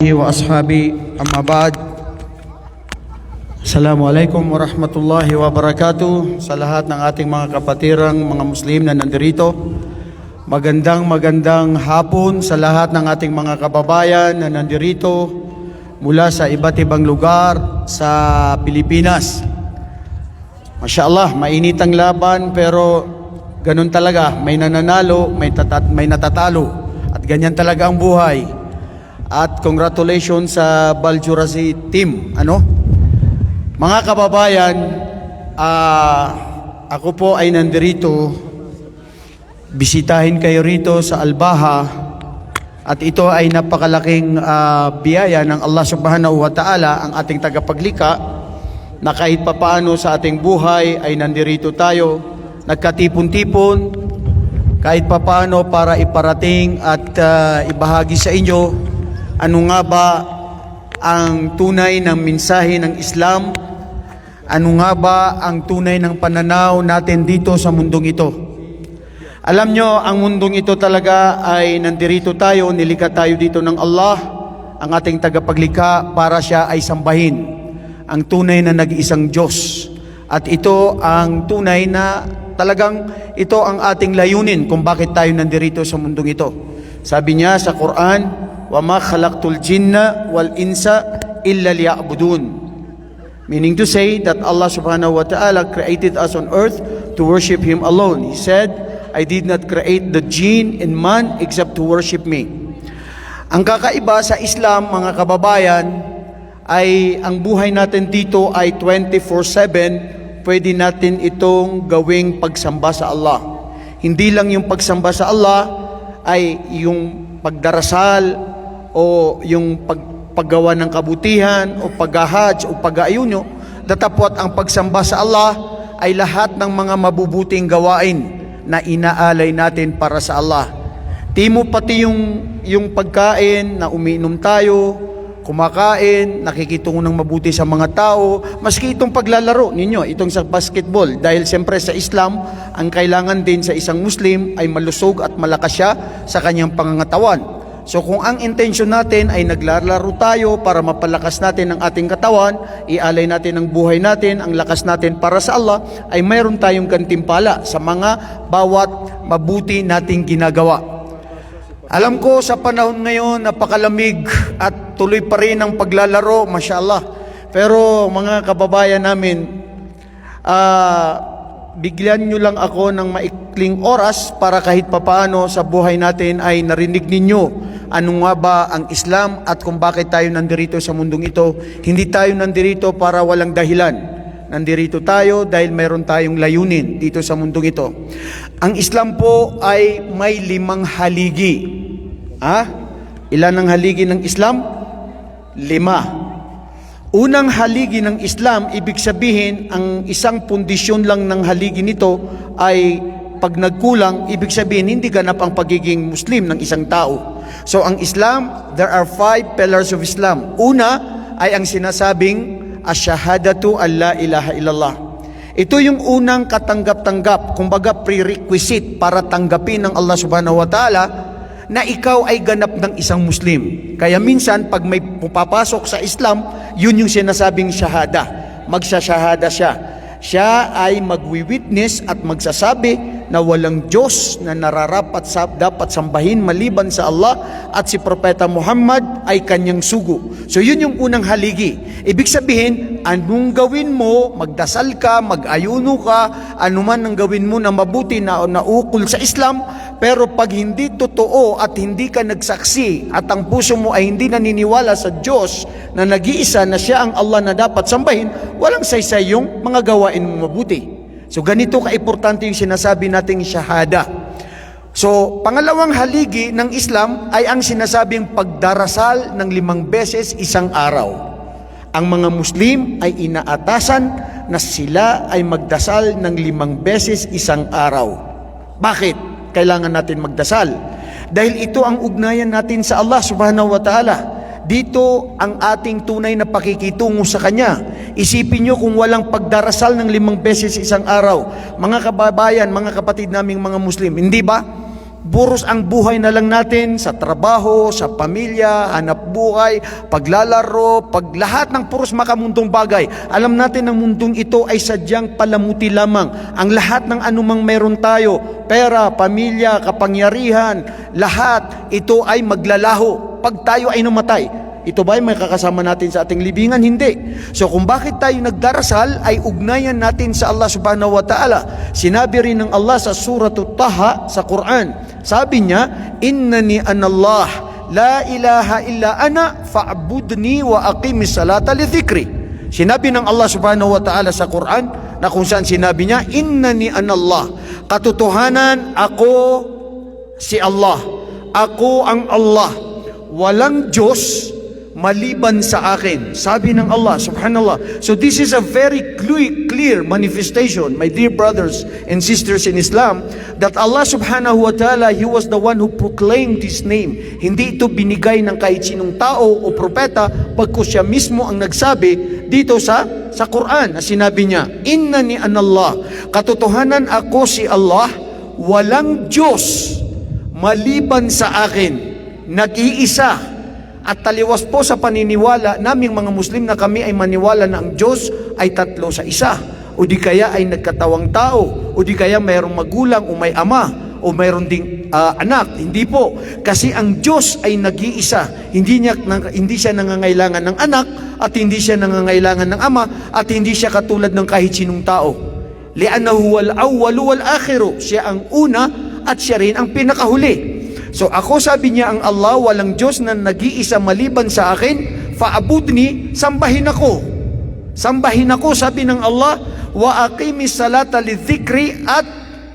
وأصحابي أما بعد Assalamualaikum warahmatullahi wabarakatuh sa lahat ng ating mga kapatirang mga Muslim na nandirito. Magandang magandang hapon sa lahat ng ating mga kababayan na nandirito mula sa iba't ibang lugar sa Pilipinas. Masya Allah, mainit ang laban pero ganun talaga, may nananalo, may, tatat, may natatalo at ganyan talaga ang buhay. At congratulations sa Baljurasi team. Ano? Mga kababayan, ah, ako po ay nandirito. Bisitahin kayo rito sa Albaha. At ito ay napakalaking ah, biyaya ng Allah subhanahu wa ta'ala, ang ating tagapaglika, na kahit papaano sa ating buhay ay nandirito tayo, nagkatipon-tipon, kahit papaano para iparating at ah, ibahagi sa inyo ano nga ba ang tunay ng mensahe ng Islam, ano nga ba ang tunay ng pananaw natin dito sa mundong ito. Alam nyo, ang mundong ito talaga ay nandirito tayo, nilikha tayo dito ng Allah, ang ating tagapaglikha para siya ay sambahin, ang tunay na nag-iisang Diyos. At ito ang tunay na talagang ito ang ating layunin kung bakit tayo nandirito sa mundong ito. Sabi niya sa Quran, وَمَا خَلَقْتُ الْجِنَّ وَالْإِنسَ إِلَّا لِيَعْبُدُونَ Meaning to say that Allah subhanahu wa ta'ala created us on earth to worship Him alone. He said, I did not create the jinn and man except to worship me. Ang kakaiba sa Islam, mga kababayan, ay ang buhay natin dito ay 24-7, pwede natin itong gawing pagsamba sa Allah. Hindi lang yung pagsamba sa Allah ay yung pagdarasal o yung pag, paggawa ng kabutihan o paghahaj o pag-aayunyo, datapot ang pagsamba sa Allah ay lahat ng mga mabubuting gawain na inaalay natin para sa Allah. Timo pati yung, yung pagkain na umiinom tayo, kumakain, nakikitungo ng mabuti sa mga tao, maski itong paglalaro ninyo, itong sa basketball. Dahil siyempre sa Islam, ang kailangan din sa isang Muslim ay malusog at malakas siya sa kanyang pangangatawan. So kung ang intention natin ay naglalaro tayo para mapalakas natin ang ating katawan, ialay natin ang buhay natin, ang lakas natin para sa Allah, ay mayroon tayong gantimpala sa mga bawat mabuti nating ginagawa. Alam ko sa panahon ngayon napakalamig at tuloy pa rin ang paglalaro, mashallah. Pero mga kababayan namin, ah, bigyan nyo lang ako ng maikling oras para kahit papaano sa buhay natin ay narinig ninyo ano nga ba ang Islam at kung bakit tayo nandirito sa mundong ito. Hindi tayo nandirito para walang dahilan. Nandirito tayo dahil mayroon tayong layunin dito sa mundong ito. Ang Islam po ay may limang haligi. Ha? Ilan ang haligi ng Islam? Lima. Unang haligi ng Islam, ibig sabihin, ang isang pundisyon lang ng haligi nito ay pag nagkulang, ibig sabihin, hindi ganap ang pagiging Muslim ng isang tao. So ang Islam, there are five pillars of Islam. Una ay ang sinasabing, Asyahadatu an la ilaha illallah. Ito yung unang katanggap-tanggap, kumbaga prerequisite para tanggapin ng Allah subhanahu wa ta'ala na ikaw ay ganap ng isang Muslim. Kaya minsan, pag may pupapasok sa Islam, yun yung sinasabing shahada. Magsasyahada siya. Siya ay magwi-witness at magsasabi na walang Diyos na nararapat sa, dapat sambahin maliban sa Allah at si Propeta Muhammad ay kanyang sugo. So yun yung unang haligi. Ibig sabihin, anong gawin mo, magdasal ka, mag-ayuno ka, anuman ang gawin mo na mabuti na naukol sa Islam, pero pag hindi totoo at hindi ka nagsaksi at ang puso mo ay hindi naniniwala sa Diyos na nag-iisa na siya ang Allah na dapat sambahin, walang saysay yung mga gawain mo mabuti. So ganito ka-importante yung sinasabi nating shahada. So pangalawang haligi ng Islam ay ang sinasabing pagdarasal ng limang beses isang araw. Ang mga Muslim ay inaatasan na sila ay magdasal ng limang beses isang araw. Bakit? Kailangan natin magdasal. Dahil ito ang ugnayan natin sa Allah subhanahu wa ta'ala. Dito ang ating tunay na pakikitungo sa Kanya. Isipin nyo kung walang pagdarasal ng limang beses isang araw. Mga kababayan, mga kapatid naming mga Muslim, hindi ba? buros ang buhay na lang natin sa trabaho, sa pamilya, hanap buhay, paglalaro, paglahat ng puros makamundong bagay. Alam natin ang mundong ito ay sadyang palamuti lamang. Ang lahat ng anumang meron tayo, pera, pamilya, kapangyarihan, lahat ito ay maglalaho pag tayo ay namatay. Ito ba ay may kakasama natin sa ating libingan? Hindi. So kung bakit tayo nagdarasal ay ugnayan natin sa Allah subhanahu wa ta'ala. Sinabi rin ng Allah sa suratut Taha sa Quran. Sabi niya, Innani anallah, la ilaha illa ana, fa'budni wa aqimis salata li dhikri. Sinabi ng Allah subhanahu wa ta'ala sa Quran na kung saan sinabi niya, Innani anallah, katotohanan ako si Allah. Ako ang Allah. Walang Diyos maliban sa akin. Sabi ng Allah, subhanallah. So this is a very clear, manifestation, my dear brothers and sisters in Islam, that Allah subhanahu wa ta'ala, He was the one who proclaimed His name. Hindi ito binigay ng kahit sinong tao o propeta, pagkus siya mismo ang nagsabi dito sa sa Quran na sinabi niya, Inna ni anallah, katotohanan ako si Allah, walang Diyos maliban sa akin, nag-iisa at taliwas po sa paniniwala naming mga Muslim na kami ay maniwala na ang Diyos ay tatlo sa isa. O di kaya ay nagkatawang tao, o di kaya mayroong magulang o may ama, o mayroon ding ah, anak. Hindi po. Kasi ang Diyos ay nag-iisa. Hindi, niya, hindi siya nangangailangan ng anak, at hindi siya nangangailangan ng ama, at hindi siya katulad ng kahit sinong tao. Li'annahu wal awwalu wal akhiru. Siya ang una at siya rin ang pinakahuli. So ako sabi niya ang Allah, walang Diyos na nag-iisa maliban sa akin, faabudni, sambahin ako. Sambahin ako, sabi ng Allah, wa aqimis salata lidhikri at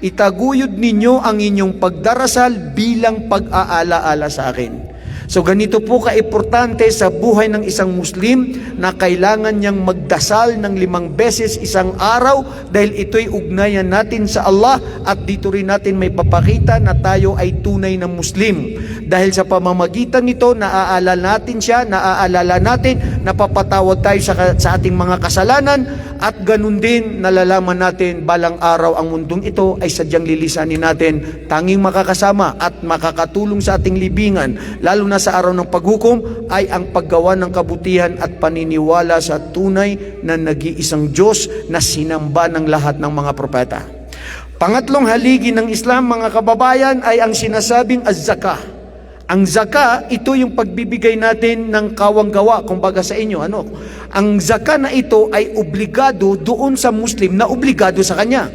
itaguyod ninyo ang inyong pagdarasal bilang pag-aalaala sa akin. So ganito po kaimportante sa buhay ng isang Muslim na kailangan niyang magdasal ng limang beses isang araw dahil ito'y ugnayan natin sa Allah at dito rin natin may papakita na tayo ay tunay na Muslim. Dahil sa pamamagitan nito, naaalala natin siya, naaalala natin, napapatawad tayo sa, sa ating mga kasalanan at ganun din nalalaman natin balang araw ang mundong ito ay sadyang lilisanin natin tanging makakasama at makakatulong sa ating libingan lalo na sa araw ng paghukom ay ang paggawa ng kabutihan at paniniwala sa tunay na nag-iisang Diyos na sinamba ng lahat ng mga propeta. Pangatlong haligi ng Islam mga kababayan ay ang sinasabing az-zakah. Ang zaka, ito yung pagbibigay natin ng kawang-gawa, kumbaga sa inyo, ano? Ang zaka na ito ay obligado doon sa Muslim na obligado sa kanya.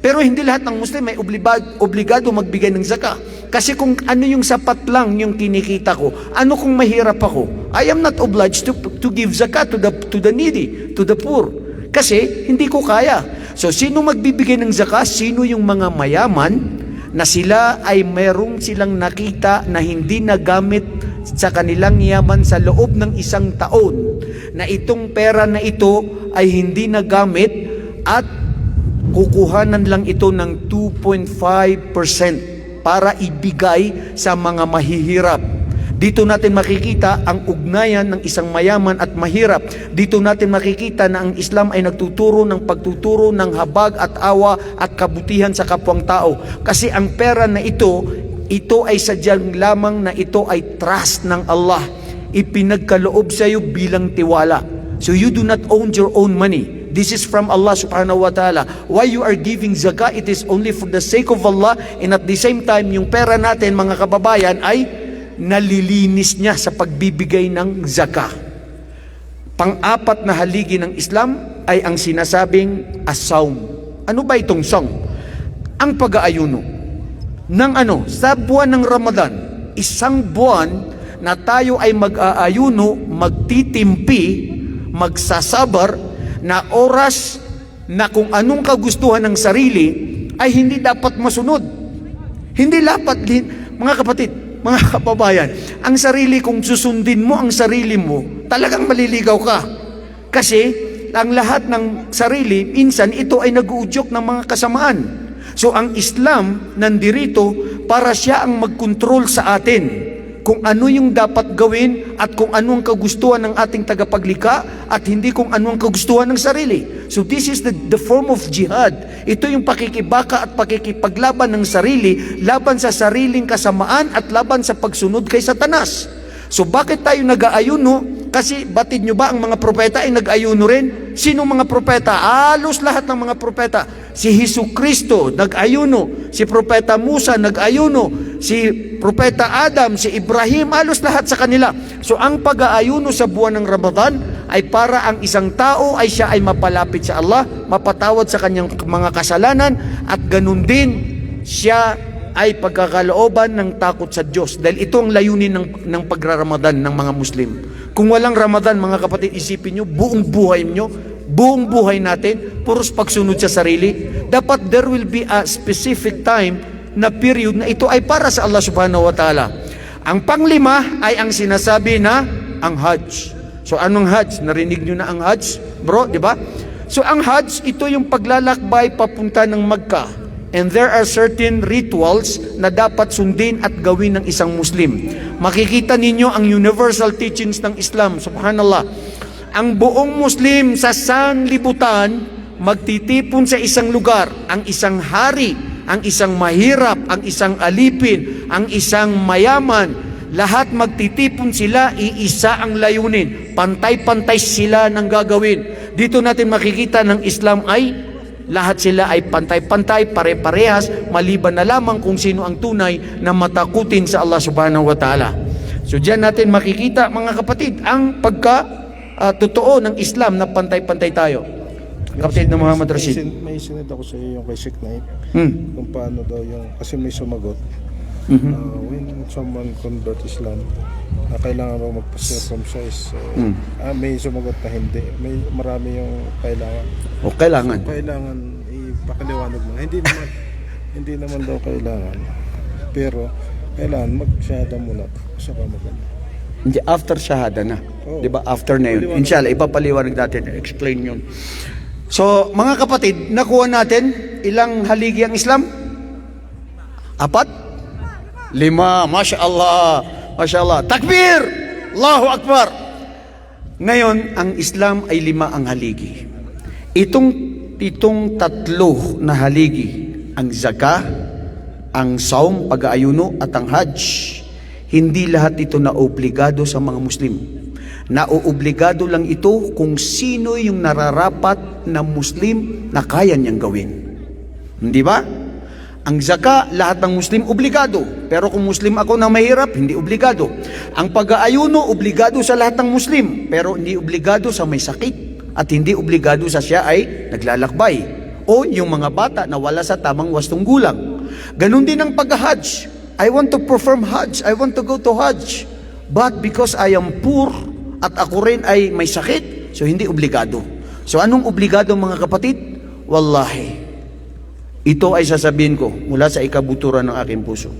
Pero hindi lahat ng Muslim ay obligado, magbigay ng zaka. Kasi kung ano yung sapat lang yung kinikita ko, ano kung mahirap ako, I am not obliged to, to give zaka to the, to the needy, to the poor. Kasi hindi ko kaya. So sino magbibigay ng zaka? Sino yung mga mayaman? Na sila ay merong silang nakita na hindi nagamit sa kanilang yaman sa loob ng isang taon na itong pera na ito ay hindi nagamit at kukuhanan lang ito ng 2.5% para ibigay sa mga mahihirap. Dito natin makikita ang ugnayan ng isang mayaman at mahirap. Dito natin makikita na ang Islam ay nagtuturo ng pagtuturo ng habag at awa at kabutihan sa kapwang tao. Kasi ang pera na ito, ito ay sadyang lamang na ito ay trust ng Allah. Ipinagkaloob sa iyo bilang tiwala. So you do not own your own money. This is from Allah subhanahu wa ta'ala. Why you are giving zakah, it is only for the sake of Allah and at the same time, yung pera natin mga kababayan ay nalilinis niya sa pagbibigay ng zakah. Pang-apat na haligi ng Islam ay ang sinasabing as-saum. Ano ba itong saum? Ang pag-aayuno. Ng ano? Sa buwan ng Ramadan, isang buwan na tayo ay mag-aayuno, magtitimpi, magsasabar, na oras na kung anong kagustuhan ng sarili ay hindi dapat masunod. Hindi dapat, mga kapatid, mga kababayan, ang sarili kung susundin mo ang sarili mo, talagang maliligaw ka. Kasi ang lahat ng sarili, minsan ito ay nag-uudyok ng mga kasamaan. So ang Islam nandirito para siya ang magkontrol sa atin. Kung ano yung dapat gawin at kung ano ang kagustuhan ng ating tagapaglika at hindi kung ano ang kagustuhan ng sarili. So this is the, the form of jihad. Ito yung pakikibaka at pakikipaglaban ng sarili laban sa sariling kasamaan at laban sa pagsunod kay Satanas. So bakit tayo nag-aayuno? Kasi batid nyo ba ang mga propeta ay nag-ayuno rin? Sino mga propeta? Alos lahat ng mga propeta. Si Hesus Kristo nag-ayuno. Si propeta Musa nag-ayuno. Si propeta Adam, si Ibrahim, alos lahat sa kanila. So ang pag-aayuno sa buwan ng Ramadan ay para ang isang tao ay siya ay mapalapit sa Allah, mapatawad sa kanyang mga kasalanan at ganun din siya ay pagkakalooban ng takot sa Diyos. Dahil ito ang layunin ng, ng pagraramadan ng mga Muslim. Kung walang Ramadan, mga kapatid, isipin nyo, buong buhay nyo, buong buhay natin, puros pagsunod sa sarili, dapat there will be a specific time na period na ito ay para sa Allah subhanahu wa ta'ala. Ang panglima ay ang sinasabi na ang Hajj. So anong Hajj? Narinig nyo na ang Hajj? Bro, di ba? So ang Hajj, ito yung paglalakbay papunta ng Magka. And there are certain rituals na dapat sundin at gawin ng isang Muslim. Makikita ninyo ang universal teachings ng Islam. Subhanallah. Ang buong Muslim sa sanlibutan magtitipon sa isang lugar. Ang isang hari, ang isang mahirap, ang isang alipin, ang isang mayaman, lahat magtitipon sila, iisa ang layunin. Pantay-pantay sila ng gagawin. Dito natin makikita ng Islam ay lahat sila ay pantay-pantay, pare-parehas, maliban na lamang kung sino ang tunay na matakutin sa Allah subhanahu wa ta'ala. So diyan natin makikita mga kapatid ang pagka ah, totoo ng Islam na pantay-pantay tayo. Kapatid na Muhammad May, Rashid. sin- may sinend ako sa iyo yung kay Sheikh Naip Hmm. kung paano daw yung kasi may sumagot Mhm. uh, when someone convert Islam uh, kailangan daw magpa-circumcise so, Hmm. ah, may sumagot na hindi may marami yung kailangan O kailangan. kailangan ipakaliwanag mo hindi naman hindi naman daw kailangan pero kailangan magsyada muna saka maganda Hindi, after shahada na. Oo. Di ba? After na yun. Inshallah, ipapaliwanag natin. Explain yun. So, mga kapatid, nakuha natin ilang haligi ang Islam? Apat? Lima. Masya Allah. Masya Allah. Takbir! Allahu Akbar! Ngayon, ang Islam ay lima ang haligi. Itong itong tatlo na haligi, ang zaka, ang saum, pag-aayuno at ang hajj, hindi lahat ito na obligado sa mga Muslim. Nauobligado lang ito kung sino yung nararapat na Muslim na kaya niyang gawin. Hindi ba? Ang zaka, lahat ng Muslim obligado. Pero kung Muslim ako na mahirap, hindi obligado. Ang pag-aayuno, obligado sa lahat ng Muslim. Pero hindi obligado sa may sakit. At hindi obligado sa siya ay naglalakbay. O yung mga bata na wala sa tamang wastong gulang. Ganon din ang pag-hajj. I want to perform hajj. I want to go to hajj. But because I am poor at ako rin ay may sakit, so hindi obligado. So anong obligado mga kapatid? Wallahi, ito ay sasabihin ko mula sa ikabuturan ng aking puso.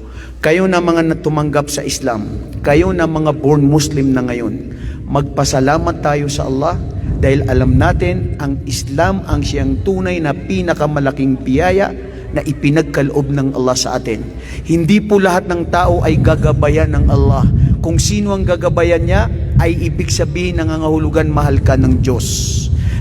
Kayo na mga tumanggap sa Islam, kayo na mga born Muslim na ngayon, magpasalamat tayo sa Allah dahil alam natin ang Islam ang siyang tunay na pinakamalaking biyaya na ipinagkaloob ng Allah sa atin. Hindi po lahat ng tao ay gagabayan ng Allah. Kung sino ang gagabayan niya, ay ibig sabihin nangangahulugan mahal ka ng Diyos.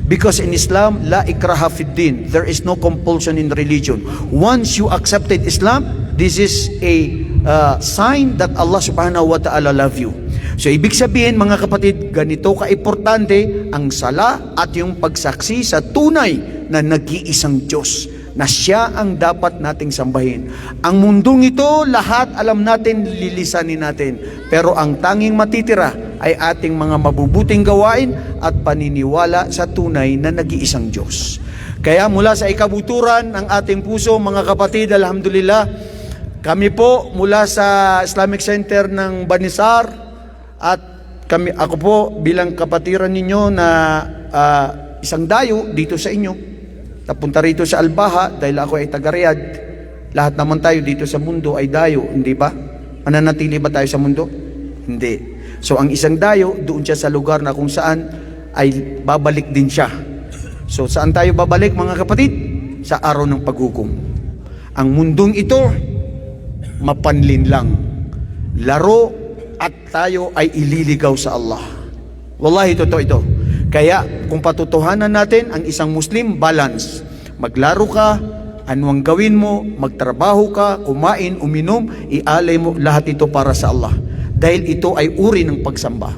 Because in Islam, la ikraha fid din. There is no compulsion in religion. Once you accepted Islam, this is a uh, sign that Allah subhanahu wa ta'ala love you. So ibig sabihin mga kapatid, ganito kaimportante ang sala at yung pagsaksi sa tunay na nag-iisang Diyos na siya ang dapat nating sambahin. Ang mundong ito, lahat alam natin, lilisanin natin. Pero ang tanging matitira ay ating mga mabubuting gawain at paniniwala sa tunay na nag-iisang Diyos. Kaya mula sa ikabuturan ng ating puso, mga kapatid, alhamdulillah, kami po mula sa Islamic Center ng Banisar at kami, ako po bilang kapatiran ninyo na ah, isang dayo dito sa inyo, Napunta rito sa Albaha dahil ako ay taga Riyadh. Lahat naman tayo dito sa mundo ay dayo, hindi ba? Mananatili ba tayo sa mundo? Hindi. So ang isang dayo, doon siya sa lugar na kung saan ay babalik din siya. So saan tayo babalik mga kapatid? Sa araw ng paghukom. Ang mundong ito, mapanlin lang. Laro at tayo ay ililigaw sa Allah. Wallahi, totoo ito. Kaya, kung patutuhanan natin ang isang Muslim, balance. Maglaro ka, ano ang gawin mo, magtrabaho ka, kumain, uminom, ialay mo, lahat ito para sa Allah. Dahil ito ay uri ng pagsamba.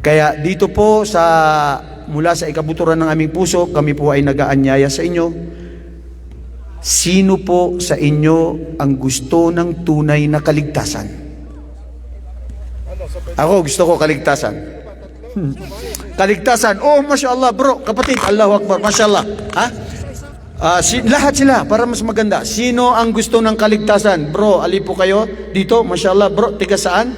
Kaya dito po sa mula sa ikabuturan ng aming puso, kami po ay nagaanyaya sa inyo. Sino po sa inyo ang gusto ng tunay na kaligtasan? Ako gusto ko kaligtasan. Kaligtasan. Oh, Masya Allah, bro. Kapatid, Allahu Akbar. Masya Allah. Ha? Ah, si, lahat sila para mas maganda. Sino ang gusto ng kaligtasan? Bro, ali po kayo dito. Masya Allah, bro. Tiga saan?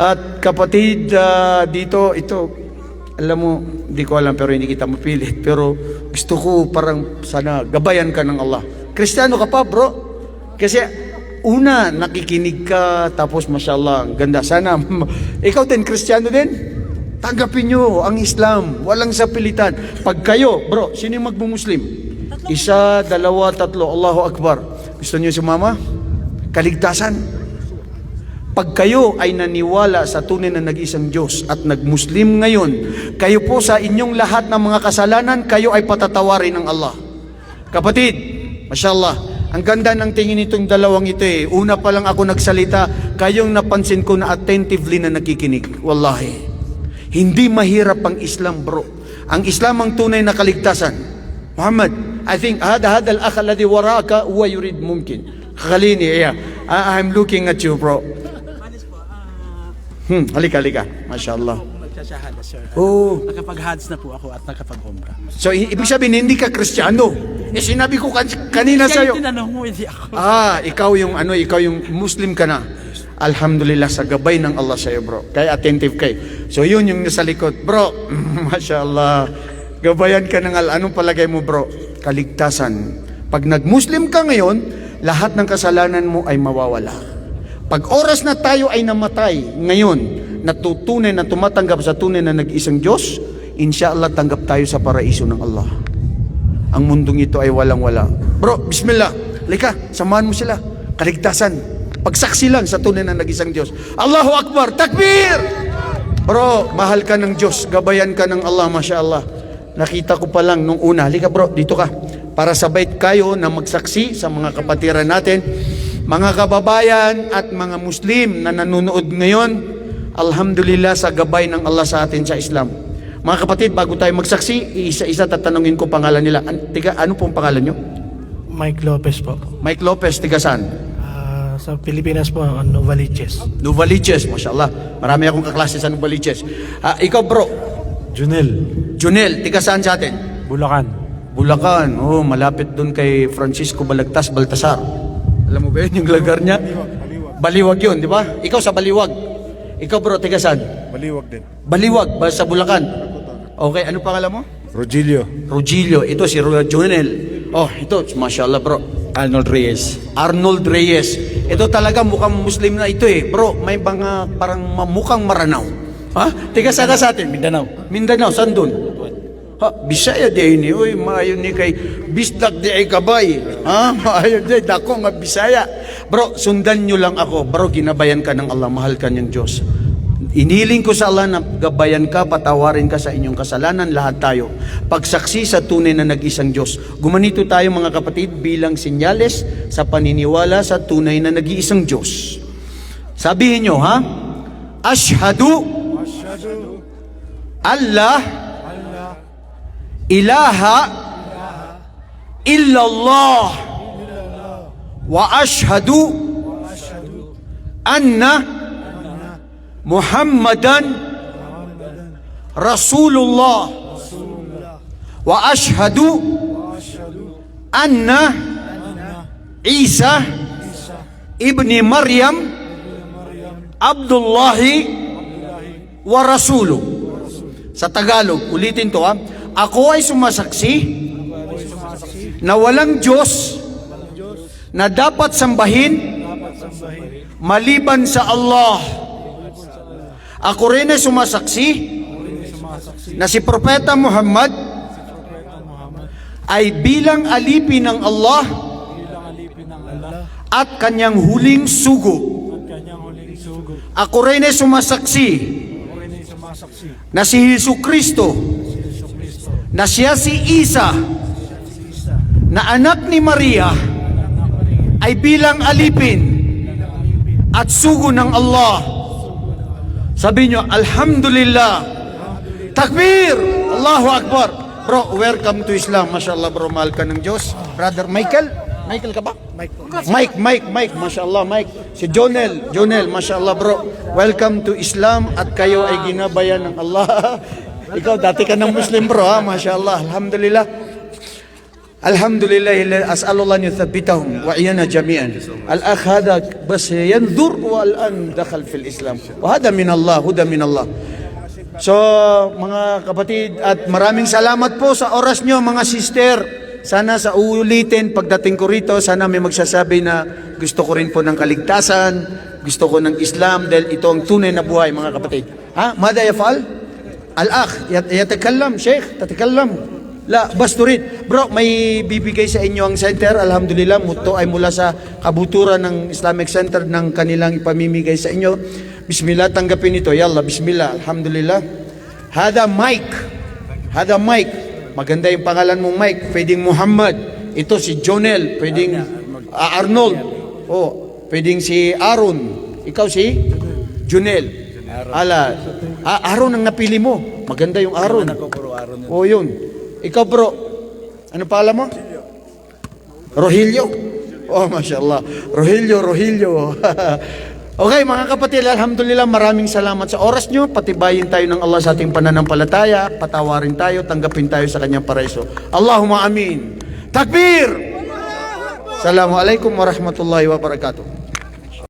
At kapatid ah, dito, ito, alam mo, hindi ko alam pero hindi kita mapilit. Pero gusto ko parang sana gabayan ka ng Allah. Kristiyano ka pa, bro. Kasi una, nakikinig ka, tapos mashallah, ang ganda. Sana, ikaw din, Kristiyano din? Tanggapin nyo ang Islam. Walang sapilitan. Pag kayo, bro, sino yung magmumuslim? Isa, dalawa, tatlo. Allahu Akbar. Gusto niyo sumama? Kaligtasan. Pag kayo ay naniwala sa tunay na nag-isang Diyos at nag-Muslim ngayon, kayo po sa inyong lahat ng mga kasalanan, kayo ay patatawarin ng Allah. Kapatid, mashallah, ang ganda ng tingin nitong dalawang ito eh. Una pa lang ako nagsalita, kayong napansin ko na attentively na nakikinig. Wallahi. Hindi mahirap ang Islam, bro. Ang Islam ang tunay na kaligtasan. Muhammad, I think hada hada al-akh alladhi waraka huwa yurid mumkin. Khalini, yeah. I- I'm looking at you, bro. Hmm, halika, halika. Masya Allah. Nagsasyahada, sir. Oh. Nakapag-hads na po ako at nakapag-umra. So, ibig sabihin, hindi ka kristyano. Eh, sinabi ko kan- kanina sa'yo. tinanong mo, hindi ako. Ah, ikaw yung ano, ikaw yung Muslim ka na. Alhamdulillah sa gabay ng Allah sa'yo, bro. Kaya attentive kay. So, yun yung nasa likod. Bro, Masya Allah. Gabayan ka ng Allah. Anong palagay mo, bro? Kaligtasan. Pag nag-Muslim ka ngayon, lahat ng kasalanan mo ay mawawala. Pag oras na tayo ay namatay ngayon, natutunay na tumatanggap sa tunay na nag-isang Diyos, inshallah tanggap tayo sa paraiso ng Allah. Ang mundong ito ay walang-wala. Bro, bismillah. Lika, samahan mo sila. Kaligtasan. Pagsaksi lang sa tunay na nag-isang Diyos. Allahu Akbar! Takbir! Bro, mahal ka ng Diyos. Gabayan ka ng Allah, Masya Allah. Nakita ko pa lang nung una. Halika bro, dito ka. Para sabay kayo na magsaksi sa mga kapatiran natin. Mga kababayan at mga Muslim na nanonood ngayon, Alhamdulillah sa gabay ng Allah sa atin sa Islam. Mga kapatid, bago tayo magsaksi, isa-isa tatanungin ko pangalan nila. An tiga, ano pong pangalan nyo? Mike Lopez po. Mike Lopez, tiga saan? Sa Pilipinas po, ang Novaliches. Novaliches, mashallah. Marami akong kaklase sa Novaliches. Ah, ikaw bro, Junel, Junel, tiga saan sa atin? Bulacan. Bulacan, oh, malapit doon kay Francisco Balagtas Baltasar. Alam mo ba yun yung lugar niya? Baliwag yun, di ba? Ikaw sa Baliwag. Ikaw bro, tiga saan? Maliwag din. Baliwag, ba sa Bulacan? Okay, ano pangalan mo? Rogelio. Rogilio, ito si Ro- Junel. Oh, ito, mashallah bro. Arnold Reyes. Arnold Reyes. Ito talaga mukhang Muslim na ito eh. Bro, may mga parang mukhang maranaw. Ha? Tiga saan ka sa atin? Mindanao. Mindanao, saan doon? Ha, Bisaya di ini. Uy, maayon ni kay Bistak di ay kabay. Ha? Maayon di, dako nga Bisaya. Bro, sundan nyo lang ako. Bro, ginabayan ka ng Allah, mahal ka niyang Diyos. Iniling ko sa Allah na gabayan ka, patawarin ka sa inyong kasalanan, lahat tayo. Pagsaksi sa tunay na nag-isang Diyos. Gumanito tayo mga kapatid bilang sinyales sa paniniwala sa tunay na nag-iisang Diyos. Sabihin nyo, ha? Ashhadu Allah ilaha illallah wa ashhadu anna Muhammadan Rasulullah wa ashhadu anna Isa ibni Maryam Abdullahi wa Rasuluh sa Tagalog, ulitin to ha. Ako ay sumasaksi na walang Diyos na dapat sambahin maliban sa Allah. Ako rin ay sumasaksi na si Propeta Muhammad ay bilang alipin ng Allah at kanyang huling sugo. Ako rin ay sumasaksi na si Hesus Kristo na siya si Isa na anak ni Maria ay bilang alipin at sugo ng Allah. Sabi nyo, Alhamdulillah. Takbir! Allahu Akbar. Bro, welcome to Islam. Mashallah bro, mahal ka ng Diyos. Brother Michael? Michael ka ba? Mike. Mike, Mike, Mike. Mashallah, Mike. Si Jonel. Jonel, mashallah bro. Welcome to Islam at kayo ay ginabayan ng Allah. Ikaw, dati ka ng Muslim bro ha. Mashallah. Alhamdulillah. الحمد لله الذي أسأل الله أن يثبتهم وعينا جميعا الأخ هذا بس ينظر والآن دخل في الإسلام وهذا من الله هدى من الله So, mga kapatid, at maraming salamat po sa oras nyo, mga sister. Sana sa uulitin, pagdating ko rito, sana may magsasabi na gusto ko rin po ng kaligtasan, gusto ko ng Islam, dahil ito ang tunay na buhay, mga kapatid. Ha? Mada yafal? Al-akh, yat- yatakallam, sheikh, tatakallam. La, bas turid. Bro, may bibigay sa inyo ang center. Alhamdulillah, muto ay mula sa kabuturan ng Islamic Center ng kanilang ipamimigay sa inyo. Bismillah, tanggapin ito. Yalla, bismillah. Alhamdulillah. Hada Mike. Hada Mike. Maganda yung pangalan mong Mike. Pwedeng Muhammad. Ito si Jonel. Pwedeng ah, Arnold. Oh, pwedeng si Aaron. Ikaw si Junel. Ala, ah, Aaron ang napili mo. Maganda yung Aaron. Oh, yun. Ikaw bro, ano pala mo? Rogelio. Oh, mashallah. Rogelio, Rogelio. okay, mga kapatid, alhamdulillah, maraming salamat sa oras nyo. Patibayin tayo ng Allah sa ating pananampalataya. Patawarin tayo, tanggapin tayo sa kanyang paraiso. Allahumma amin. Takbir! Assalamualaikum warahmatullahi wabarakatuh.